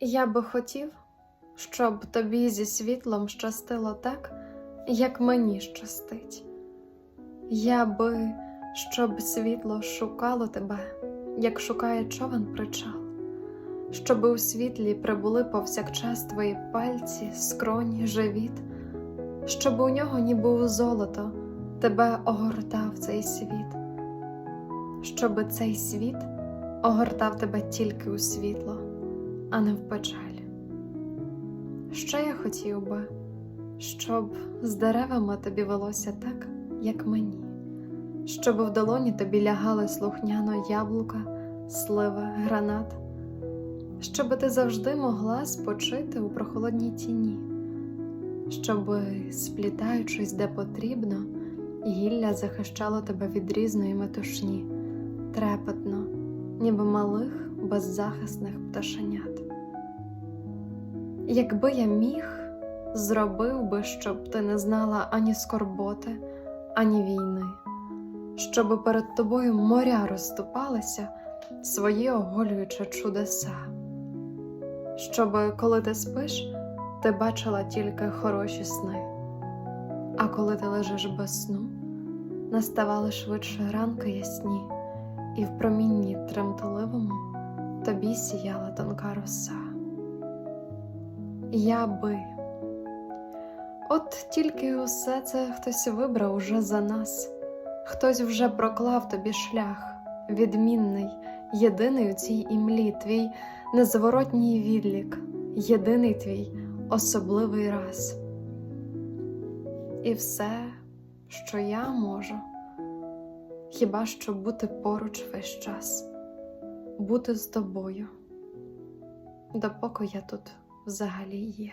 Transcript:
Я би хотів, щоб тобі зі світлом щастило так, як мені щастить. Я би, щоб світло шукало тебе, як шукає човен причал, щоби у світлі прибули повсякчас твої пальці, скроні, живіт, щоб у нього, ніби у золото, тебе огортав цей світ, щоби цей світ огортав тебе тільки у світло, а не в печаль. Ще я хотів би, щоб з деревами тобі велося так, як мені, щоб в долоні тобі лягали слухняно яблука, слива, гранат, щоб ти завжди могла спочити у прохолодній тіні, щоб, сплітаючись де потрібно, гілля захищало тебе від різної метушні, трепетно, ніби малих беззахисних пташенят. Якби я міг, зробив би, щоб ти не знала ані скорботи, ані війни, щоб перед тобою моря розступалися, свої оголюючи чудеса, щоб, коли ти спиш, ти бачила тільки хороші сни, а коли ти лежиш без сну, наставали швидше ранки ясні, і в промінні тремтливому тобі сіяла тонка роса. Я би. От тільки усе це хтось вибрав уже за нас, хтось вже проклав тобі шлях, відмінний, єдиний у цій імлі, твій незворотній відлік, єдиний твій особливий раз. І все, що я можу, хіба що бути поруч весь час, бути з тобою, допоки я тут взагалі є.